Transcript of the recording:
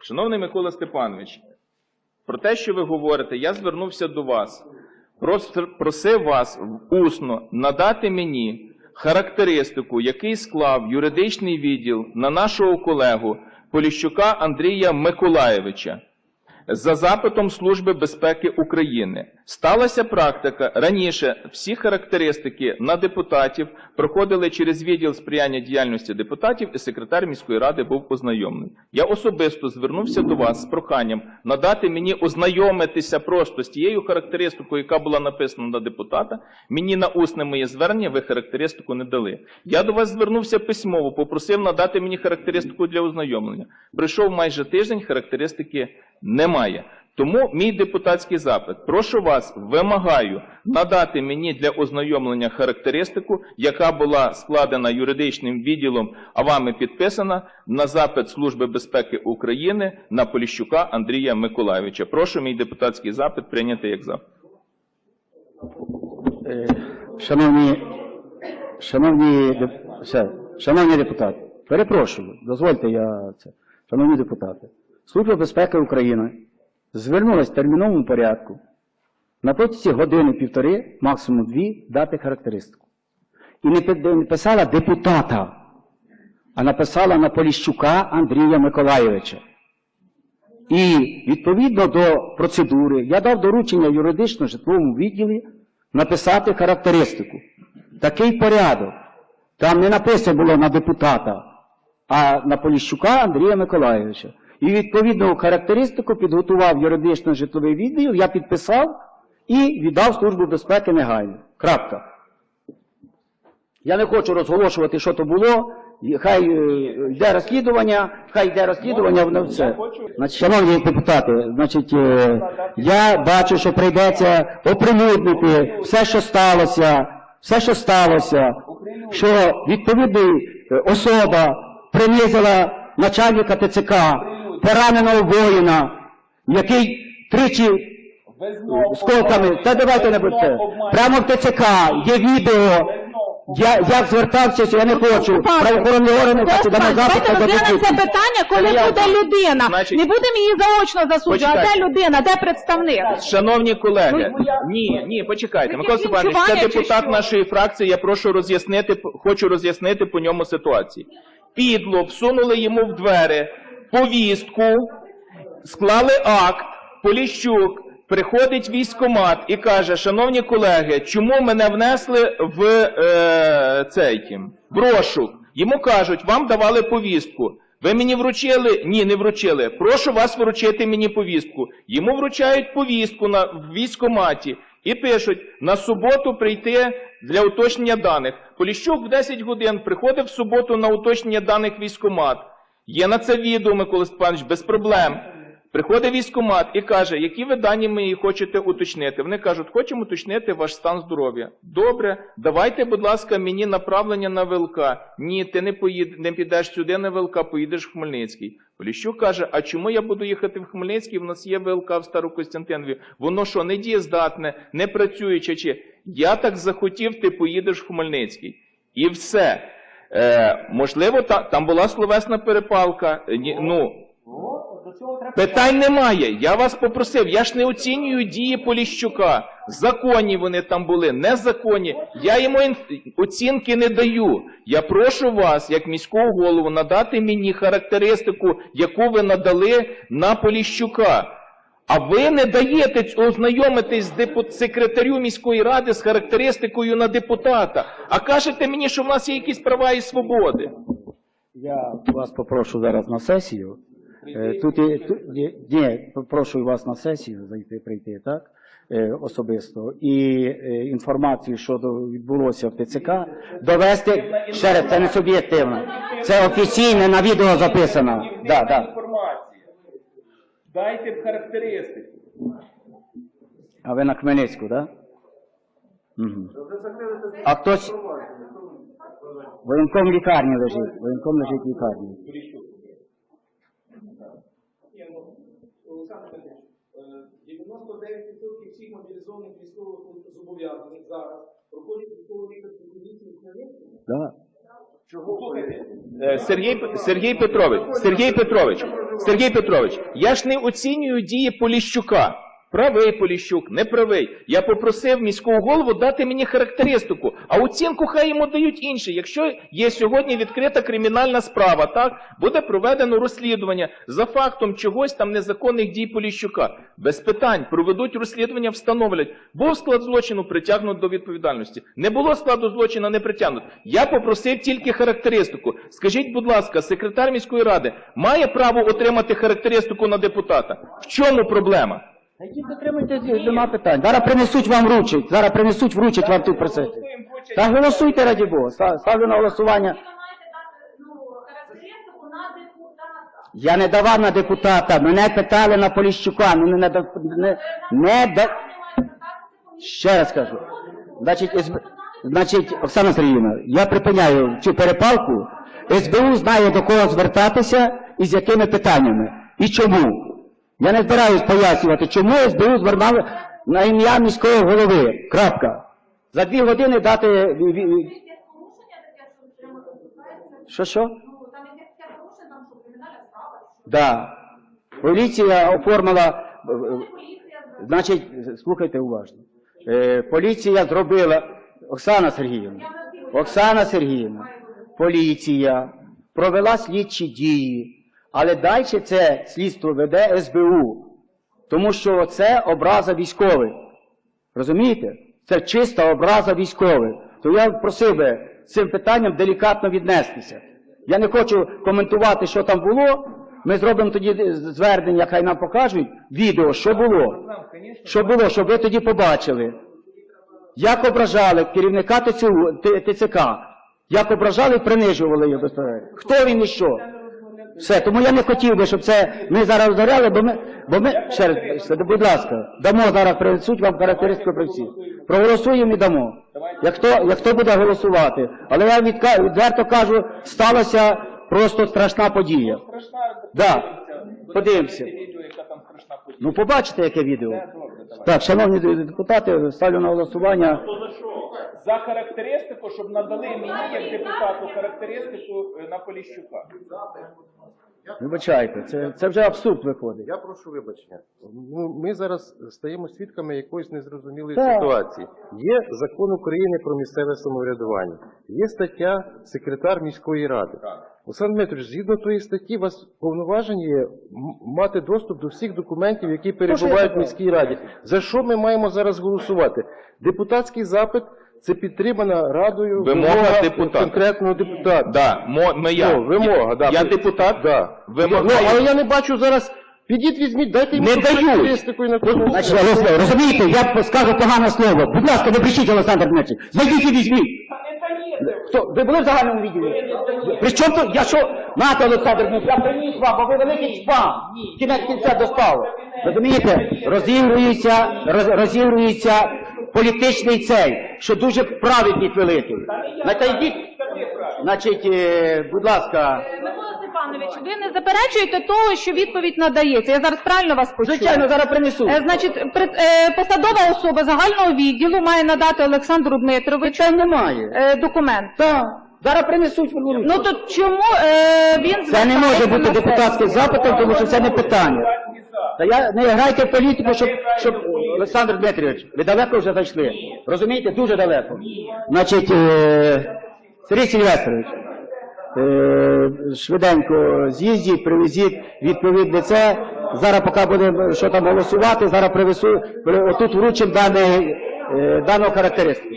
Шановний Микола Степанович, про те, що ви говорите, я звернувся до вас. Просив вас усно надати мені характеристику, який склав юридичний відділ на нашого колегу Поліщука Андрія Миколаєвича за запитом Служби безпеки України. Сталася практика раніше всі характеристики на депутатів проходили через відділ сприяння діяльності депутатів, і секретар міської ради був ознайомлений. Я особисто звернувся до вас з проханням надати мені ознайомитися просто з тією характеристикою, яка була написана на депутата. Мені на усне моє звернення ви характеристику не дали. Я до вас звернувся письмово, попросив надати мені характеристику для ознайомлення. Прийшов майже тиждень, характеристики немає. Тому мій депутатський запит. Прошу вас, вимагаю надати мені для ознайомлення характеристику, яка була складена юридичним відділом, а вами підписана на запит Служби безпеки України на Поліщука Андрія Миколаєвича. Прошу мій депутатський запит прийняти як запит. Е, Шановні, шановні, шановні депутати, перепрошую, дозвольте я це. Шановні депутати, Служба безпеки України звернулась в терміновому порядку на протязі години-півтори, максимум дві, дати характеристику. І не писала депутата, а написала на Поліщука Андрія Миколайовича. І відповідно до процедури я дав доручення юридично-житловому відділі написати характеристику. Такий порядок. Там не написано було на депутата, а на Поліщука Андрія Миколайовича. І відповідну характеристику підготував юридично-житловий відділ, я підписав і віддав Службу безпеки негайно. Крапка. Я не хочу розголошувати, що то було. Хай е, йде розслідування, хай йде розслідування, воно все. Значить, шановні депутати, значить, е, я бачу, що прийдеться оприлюднити все, що сталося, все, що сталося, що відповідна е, особа принизила начальника ТЦК, пораненого воїна, який тричі сколками, та давайте не будьте. Прямо в ТЦК є відео. Я як звертався, я не хочу. Правоохоронні органи запит Давайте розглянемо це питання, коли Я- буде людина. Значить- Не будемо її заочно засуджувати. А де людина, де представник? Шановні колеги, Ну, я- ні, ні, почекайте. Микола Степанович, це чи депутат що? нашої фракції. Я прошу роз'яснити, хочу роз'яснити по ньому ситуацію. Підло всунули йому в двері повістку, склали акт, Поліщук приходить військомат і каже: Шановні колеги, чому мене внесли в е, цей в розшук? Йому кажуть, вам давали повістку. Ви мені вручили? Ні, не вручили. Прошу вас вручити мені повістку. Йому вручають повістку на в військкоматі і пишуть на суботу прийти для уточнення даних. Поліщук в 10 годин приходив в суботу на уточнення даних військкомат. Є на це відео, Микола Степанович, без проблем. Приходить військкомат і каже, які ви дані мої хочете уточнити. Вони кажуть, хочемо уточнити ваш стан здоров'я. Добре, давайте, будь ласка, мені направлення на ВЛК. Ні, ти не поїд, не підеш сюди на ВЛК, поїдеш в Хмельницький. Поліщук каже, а чому я буду їхати в Хмельницький? В нас є ВЛК в Старокостянтинові. Воно що, не дієздатне, не працююче чи я так захотів, ти поїдеш в Хмельницький. І все. Е, можливо, та, там була словесна перепалка. Е, Ні, ну, Питань немає. Я вас попросив. Я ж не оцінюю дії Поліщука. Законні вони там були, незаконні. Я йому оцінки не даю. Я прошу вас, як міського голову, надати мені характеристику, яку ви надали на Поліщука. А ви не даєте ознайомитись з секретарю міської ради з характеристикою на депутата, а кажете мені, що в нас є якісь права і свободи. Я вас попрошу зараз на сесію. Е, Тут, і- тут ні, ні, попрошу вас на сесію зайти, прийти, так? Е, Особисто. І е, інформацію, що до- відбулося в ТЦК, довести ще раз, це не суб'єктивно. Це офіційно на відео записано. Да, да. Інформація. Дайте характеристику. А ви на Хмельницьку, так? Да? Угу. А хтось. Воєнком в лікарні лежить. Воєнком лежить в лікарні. Олександр Петрович, е, 99% всіх мобілізованих військових зобов'язаних зараз проходять військову лікарську комісію в Хмельницькому. Да. Сергій, Сергій Петрович, Сергій Петрович, Сергій Петрович, я ж не оцінюю дії Поліщука. Правий Поліщук, не правий. Я попросив міського голову дати мені характеристику, а оцінку хай йому дають інші. Якщо є сьогодні відкрита кримінальна справа, так буде проведено розслідування за фактом чогось там незаконних дій Поліщука. Без питань проведуть розслідування, встановлять. Був склад злочину, притягнуть до відповідальності. Не було складу злочину, не притягнуть. Я попросив тільки характеристику. Скажіть, будь ласка, секретар міської ради має право отримати характеристику на депутата? В чому проблема? Які дотримуйте, нема питань. Зараз принесуть вам вручить, зараз принесуть вручить вам тут процесі. Та голосуйте раді Бога. Ста- Ставлю на голосування. Ви маєте дати ну, характеристику на депутата. Я не давав на депутата, мене питали на Поліщука, ну не, не, да- не, не да... Ще раз кажу. Значить, СБ... Значить, Оксана Сергіївна, я припиняю цю перепалку. СБУ знає до кого звертатися і з якими питаннями. І чому. Я не збираюсь пояснювати, чому СБУ звернали на ім'я міського голови. Крапка. За дві години дати. що? Ну, що Да. Поліція оформила. е, е. Значить, слухайте уважно. Е, поліція зробила. Оксана Сергіївна. Оксана Сергіївна. Поліція провела слідчі дії, але далі це слідство веде СБУ. Тому що це образа військових. Розумієте? Це чиста образа військових. То я просив би цим питанням делікатно віднестися. Я не хочу коментувати, що там було. Ми зробимо тоді звернення, хай нам покажуть відео, що було. Що було, щоб ви тоді побачили. Як ображали керівника ТЦК, як ображали принижували його. Хто він і що? Все, тому я не хотів би, щоб це ми зараз розгоряли, бо ми, бо ми, ще раз, будь ласка, дамо зараз принесуть вам характеристику про всі. Проголосуємо і дамо. Як хто, як хто буде голосувати. Але я відка, відверто кажу, сталася просто страшна подія. Да. Подивимося. Ну побачите, яке відео. Так, шановні депутати, ставлю на голосування. За характеристику, щоб надали мені як депутату характеристику е, на Поліщука. Вибачайте, це, це вже абсурд виходить. Я прошу вибачення. Ну, ми зараз стаємо свідками якоїсь незрозумілої Так. ситуації. Є закон України про місцеве самоврядування, є стаття секретар міської ради. Олександр Дмитрович, згідно тої статті, у вас повноважені є м- мати доступ до всіх документів, які перебувають в міській раді. За що ми маємо зараз голосувати? Депутатський запит це підтримана радою Вимога депутата. конкретного депутата. Да, мо, ми я. Ну, вимога, да. Я депутат. Да. Вимагаю. Ну, але я не бачу зараз. Підіть візьміть, дайте йому Не дають. на тому. Значить, Олександр, розумієте, я скажу погане слово. Будь ласка, не кричіть, Олександр Дмитрович. Зайдіть і візьміть. Хто? Ви були в загальному відділі? При чому тут? Я що? Нате, Олександр Дмитрович, я приніс вам, бо ви великий спам. Кінець кінця достав. Розумієте? Розігрується, роз, розігрується політичний цей, що дуже праведник великий. Значить, йдіть. Значить, е, будь ласка. Микола Степанович, ви не заперечуєте того, що відповідь надається. Я зараз правильно вас почула? Звичайно, зараз принесу. Е, Значить, пред- е, посадова особа загального відділу має надати Олександру Дмитровичу Питань немає. е, документ. Так. Зараз принесуть. Ну то чому е, він Це не може бути на депутатським запитом, тому що це не питання. Та я не грайте в політику, щоб, щоб Олександр Дмитрович, ви далеко вже зайшли. Розумієте, дуже далеко. Значить, е, Сергій Сильвестрович, е, швиденько з'їздіть, привезіть відповідне це. Зараз поки будемо що там голосувати, зараз привезу, отут вручимо е, дану характеристику.